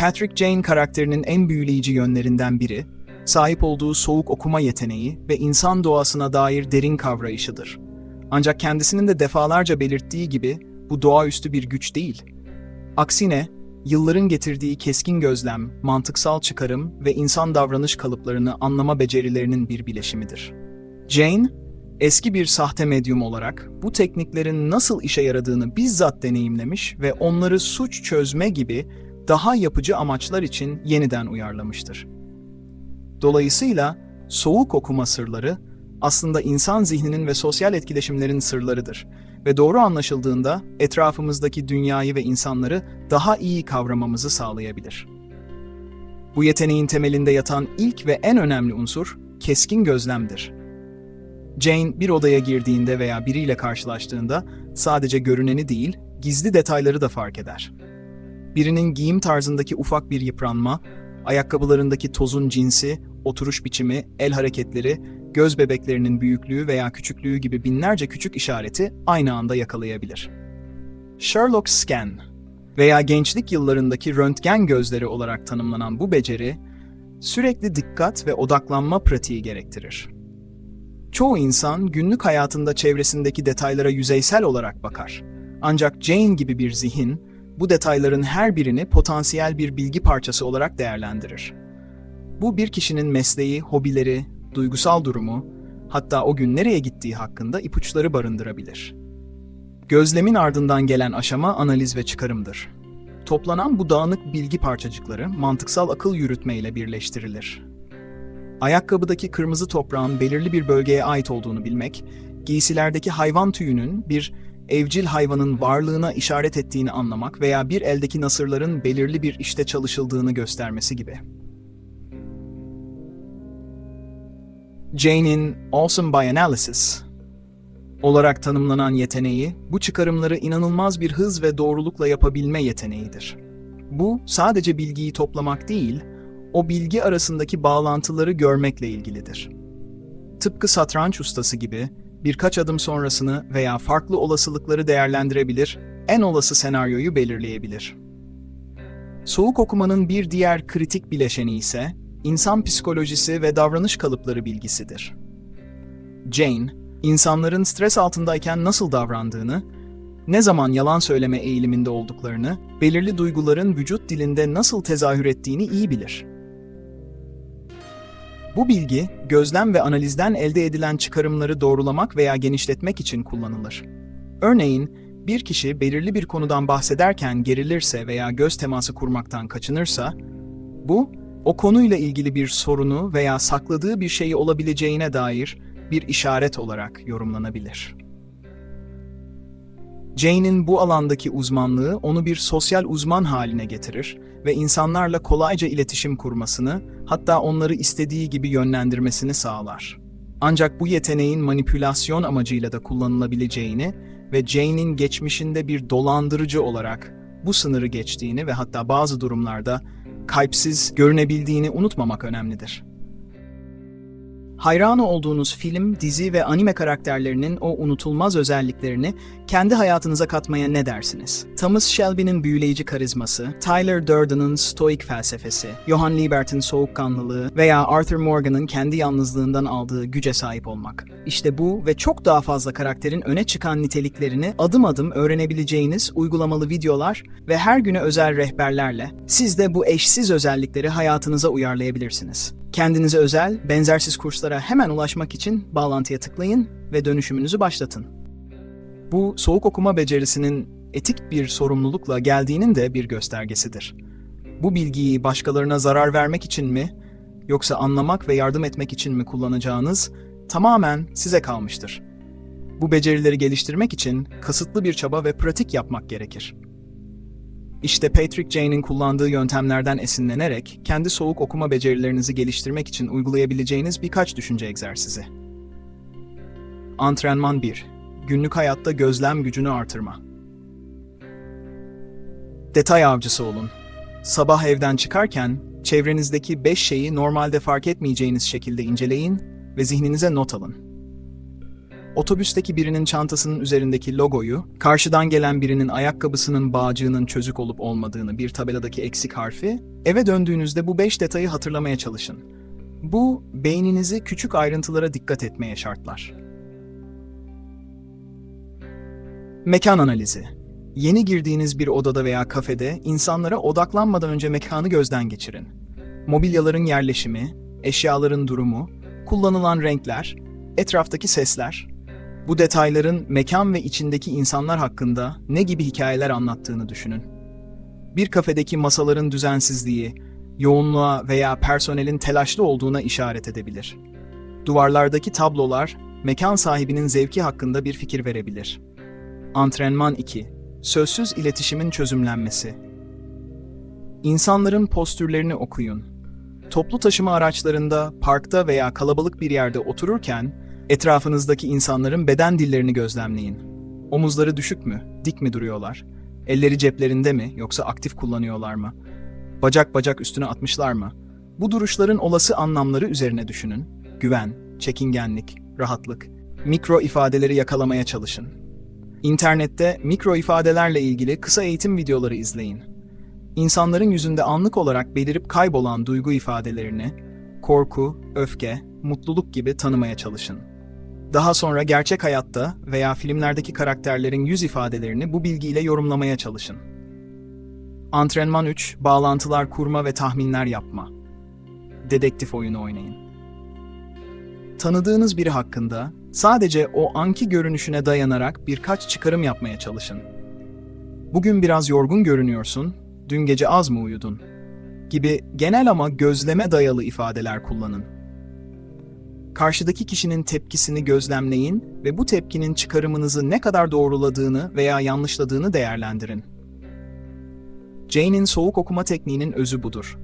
Patrick Jane karakterinin en büyüleyici yönlerinden biri, sahip olduğu soğuk okuma yeteneği ve insan doğasına dair derin kavrayışıdır. Ancak kendisinin de defalarca belirttiği gibi bu doğaüstü bir güç değil. Aksine yılların getirdiği keskin gözlem, mantıksal çıkarım ve insan davranış kalıplarını anlama becerilerinin bir bileşimidir. Jane, eski bir sahte medyum olarak bu tekniklerin nasıl işe yaradığını bizzat deneyimlemiş ve onları suç çözme gibi daha yapıcı amaçlar için yeniden uyarlamıştır. Dolayısıyla soğuk okuma sırları aslında insan zihninin ve sosyal etkileşimlerin sırlarıdır ve doğru anlaşıldığında etrafımızdaki dünyayı ve insanları daha iyi kavramamızı sağlayabilir. Bu yeteneğin temelinde yatan ilk ve en önemli unsur keskin gözlemdir. Jane bir odaya girdiğinde veya biriyle karşılaştığında sadece görüneni değil, gizli detayları da fark eder. Birinin giyim tarzındaki ufak bir yıpranma, ayakkabılarındaki tozun cinsi, oturuş biçimi, el hareketleri, göz bebeklerinin büyüklüğü veya küçüklüğü gibi binlerce küçük işareti aynı anda yakalayabilir. Sherlock Scan veya gençlik yıllarındaki röntgen gözleri olarak tanımlanan bu beceri, sürekli dikkat ve odaklanma pratiği gerektirir. Çoğu insan günlük hayatında çevresindeki detaylara yüzeysel olarak bakar. Ancak Jane gibi bir zihin, bu detayların her birini potansiyel bir bilgi parçası olarak değerlendirir. Bu bir kişinin mesleği, hobileri, duygusal durumu, hatta o gün nereye gittiği hakkında ipuçları barındırabilir. Gözlemin ardından gelen aşama analiz ve çıkarımdır. Toplanan bu dağınık bilgi parçacıkları mantıksal akıl yürütmeyle birleştirilir. Ayakkabıdaki kırmızı toprağın belirli bir bölgeye ait olduğunu bilmek, giysilerdeki hayvan tüyünün bir evcil hayvanın varlığına işaret ettiğini anlamak veya bir eldeki nasırların belirli bir işte çalışıldığını göstermesi gibi. Jane'in Awesome by Analysis olarak tanımlanan yeteneği, bu çıkarımları inanılmaz bir hız ve doğrulukla yapabilme yeteneğidir. Bu, sadece bilgiyi toplamak değil, o bilgi arasındaki bağlantıları görmekle ilgilidir. Tıpkı satranç ustası gibi, birkaç adım sonrasını veya farklı olasılıkları değerlendirebilir, en olası senaryoyu belirleyebilir. Soğuk okumanın bir diğer kritik bileşeni ise insan psikolojisi ve davranış kalıpları bilgisidir. Jane, insanların stres altındayken nasıl davrandığını, ne zaman yalan söyleme eğiliminde olduklarını, belirli duyguların vücut dilinde nasıl tezahür ettiğini iyi bilir. Bu bilgi, gözlem ve analizden elde edilen çıkarımları doğrulamak veya genişletmek için kullanılır. Örneğin, bir kişi belirli bir konudan bahsederken gerilirse veya göz teması kurmaktan kaçınırsa, bu, o konuyla ilgili bir sorunu veya sakladığı bir şeyi olabileceğine dair bir işaret olarak yorumlanabilir. Jane'in bu alandaki uzmanlığı onu bir sosyal uzman haline getirir ve insanlarla kolayca iletişim kurmasını, hatta onları istediği gibi yönlendirmesini sağlar. Ancak bu yeteneğin manipülasyon amacıyla da kullanılabileceğini ve Jane'in geçmişinde bir dolandırıcı olarak bu sınırı geçtiğini ve hatta bazı durumlarda kalpsiz görünebildiğini unutmamak önemlidir. Hayranı olduğunuz film, dizi ve anime karakterlerinin o unutulmaz özelliklerini kendi hayatınıza katmaya ne dersiniz? Thomas Shelby'nin büyüleyici karizması, Tyler Durden'ın stoik felsefesi, Johann Liebert'in soğukkanlılığı veya Arthur Morgan'ın kendi yalnızlığından aldığı güce sahip olmak. İşte bu ve çok daha fazla karakterin öne çıkan niteliklerini adım adım öğrenebileceğiniz uygulamalı videolar ve her güne özel rehberlerle siz de bu eşsiz özellikleri hayatınıza uyarlayabilirsiniz. Kendinize özel, benzersiz kurslara hemen ulaşmak için bağlantıya tıklayın ve dönüşümünüzü başlatın. Bu soğuk okuma becerisinin etik bir sorumlulukla geldiğinin de bir göstergesidir. Bu bilgiyi başkalarına zarar vermek için mi yoksa anlamak ve yardım etmek için mi kullanacağınız tamamen size kalmıştır. Bu becerileri geliştirmek için kasıtlı bir çaba ve pratik yapmak gerekir. İşte Patrick Jane'in kullandığı yöntemlerden esinlenerek kendi soğuk okuma becerilerinizi geliştirmek için uygulayabileceğiniz birkaç düşünce egzersizi. Antrenman 1. Günlük hayatta gözlem gücünü artırma. Detay avcısı olun. Sabah evden çıkarken çevrenizdeki 5 şeyi normalde fark etmeyeceğiniz şekilde inceleyin ve zihninize not alın. Otobüsteki birinin çantasının üzerindeki logoyu, karşıdan gelen birinin ayakkabısının bağcığının çözük olup olmadığını, bir tabeladaki eksik harfi, eve döndüğünüzde bu beş detayı hatırlamaya çalışın. Bu, beyninizi küçük ayrıntılara dikkat etmeye şartlar. Mekan analizi. Yeni girdiğiniz bir odada veya kafede insanlara odaklanmadan önce mekanı gözden geçirin. Mobilyaların yerleşimi, eşyaların durumu, kullanılan renkler, etraftaki sesler. Bu detayların mekan ve içindeki insanlar hakkında ne gibi hikayeler anlattığını düşünün. Bir kafedeki masaların düzensizliği, yoğunluğa veya personelin telaşlı olduğuna işaret edebilir. Duvarlardaki tablolar, mekan sahibinin zevki hakkında bir fikir verebilir. Antrenman 2. Sözsüz iletişimin çözümlenmesi. İnsanların postürlerini okuyun. Toplu taşıma araçlarında, parkta veya kalabalık bir yerde otururken, etrafınızdaki insanların beden dillerini gözlemleyin. Omuzları düşük mü, dik mi duruyorlar? Elleri ceplerinde mi yoksa aktif kullanıyorlar mı? Bacak bacak üstüne atmışlar mı? Bu duruşların olası anlamları üzerine düşünün. Güven, çekingenlik, rahatlık, mikro ifadeleri yakalamaya çalışın. İnternette mikro ifadelerle ilgili kısa eğitim videoları izleyin. İnsanların yüzünde anlık olarak belirip kaybolan duygu ifadelerini, korku, öfke, mutluluk gibi tanımaya çalışın. Daha sonra gerçek hayatta veya filmlerdeki karakterlerin yüz ifadelerini bu bilgiyle yorumlamaya çalışın. Antrenman 3, bağlantılar kurma ve tahminler yapma. Dedektif oyunu oynayın. Tanıdığınız biri hakkında sadece o anki görünüşüne dayanarak birkaç çıkarım yapmaya çalışın. Bugün biraz yorgun görünüyorsun, dün gece az mı uyudun? gibi genel ama gözleme dayalı ifadeler kullanın. Karşıdaki kişinin tepkisini gözlemleyin ve bu tepkinin çıkarımınızı ne kadar doğruladığını veya yanlışladığını değerlendirin. Jane'in soğuk okuma tekniğinin özü budur.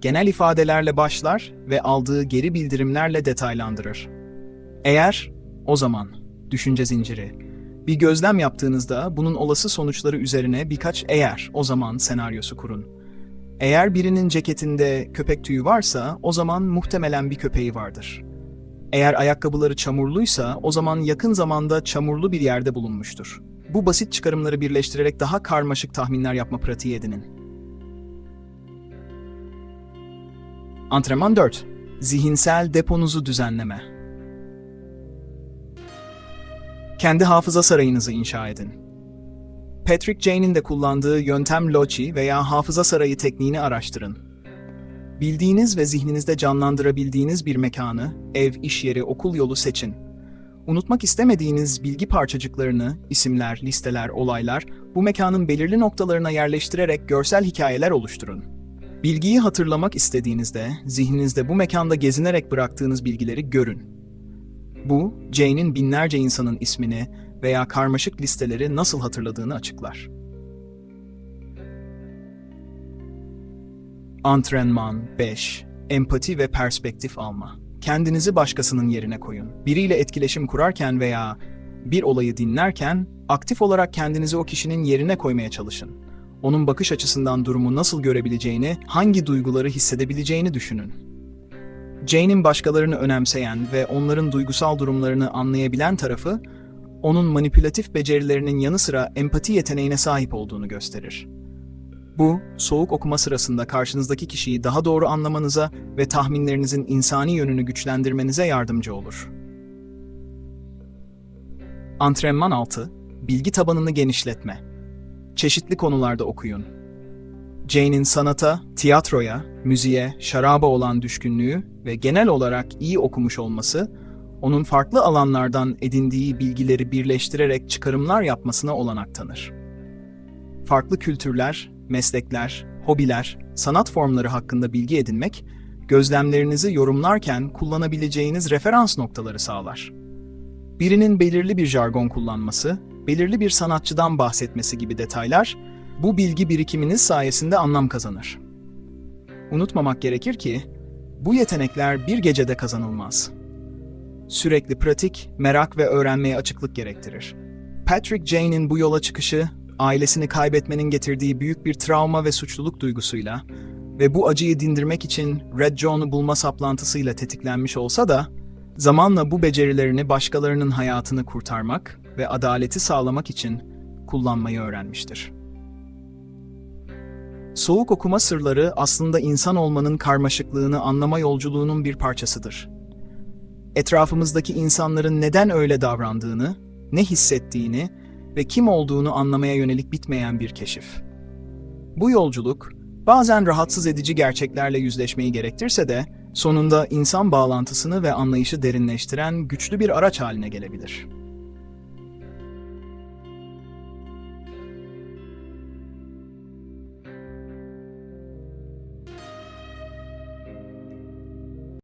Genel ifadelerle başlar ve aldığı geri bildirimlerle detaylandırır. Eğer, o zaman, düşünce zinciri. Bir gözlem yaptığınızda bunun olası sonuçları üzerine birkaç eğer, o zaman senaryosu kurun. Eğer birinin ceketinde köpek tüyü varsa o zaman muhtemelen bir köpeği vardır. Eğer ayakkabıları çamurluysa o zaman yakın zamanda çamurlu bir yerde bulunmuştur. Bu basit çıkarımları birleştirerek daha karmaşık tahminler yapma pratiği edinin. Antrenman 4. Zihinsel deponuzu düzenleme. Kendi hafıza sarayınızı inşa edin. Patrick Jane'in de kullandığı yöntem Loci veya hafıza sarayı tekniğini araştırın. Bildiğiniz ve zihninizde canlandırabildiğiniz bir mekanı, ev, iş yeri, okul yolu seçin. Unutmak istemediğiniz bilgi parçacıklarını, isimler, listeler, olaylar bu mekanın belirli noktalarına yerleştirerek görsel hikayeler oluşturun. Bilgiyi hatırlamak istediğinizde zihninizde bu mekanda gezinerek bıraktığınız bilgileri görün. Bu, Jane'in binlerce insanın ismini veya karmaşık listeleri nasıl hatırladığını açıklar. Antrenman 5. Empati ve perspektif alma. Kendinizi başkasının yerine koyun. Biriyle etkileşim kurarken veya bir olayı dinlerken aktif olarak kendinizi o kişinin yerine koymaya çalışın. Onun bakış açısından durumu nasıl görebileceğini, hangi duyguları hissedebileceğini düşünün. Jane'in başkalarını önemseyen ve onların duygusal durumlarını anlayabilen tarafı, onun manipülatif becerilerinin yanı sıra empati yeteneğine sahip olduğunu gösterir. Bu, soğuk okuma sırasında karşınızdaki kişiyi daha doğru anlamanıza ve tahminlerinizin insani yönünü güçlendirmenize yardımcı olur. Antrenman 6. Bilgi tabanını genişletme. Çeşitli konularda okuyun. Jane'in sanata, tiyatroya, müziğe, şaraba olan düşkünlüğü ve genel olarak iyi okumuş olması, onun farklı alanlardan edindiği bilgileri birleştirerek çıkarımlar yapmasına olanak tanır. Farklı kültürler, meslekler, hobiler, sanat formları hakkında bilgi edinmek, gözlemlerinizi yorumlarken kullanabileceğiniz referans noktaları sağlar. Birinin belirli bir jargon kullanması, belirli bir sanatçıdan bahsetmesi gibi detaylar, bu bilgi birikiminiz sayesinde anlam kazanır. Unutmamak gerekir ki, bu yetenekler bir gecede kazanılmaz. Sürekli pratik, merak ve öğrenmeye açıklık gerektirir. Patrick Jane'in bu yola çıkışı, ailesini kaybetmenin getirdiği büyük bir travma ve suçluluk duygusuyla ve bu acıyı dindirmek için Red John'u bulma saplantısıyla tetiklenmiş olsa da, Zamanla bu becerilerini başkalarının hayatını kurtarmak ve adaleti sağlamak için kullanmayı öğrenmiştir. Soğuk okuma sırları aslında insan olmanın karmaşıklığını anlama yolculuğunun bir parçasıdır. Etrafımızdaki insanların neden öyle davrandığını, ne hissettiğini ve kim olduğunu anlamaya yönelik bitmeyen bir keşif. Bu yolculuk, bazen rahatsız edici gerçeklerle yüzleşmeyi gerektirse de, sonunda insan bağlantısını ve anlayışı derinleştiren güçlü bir araç haline gelebilir.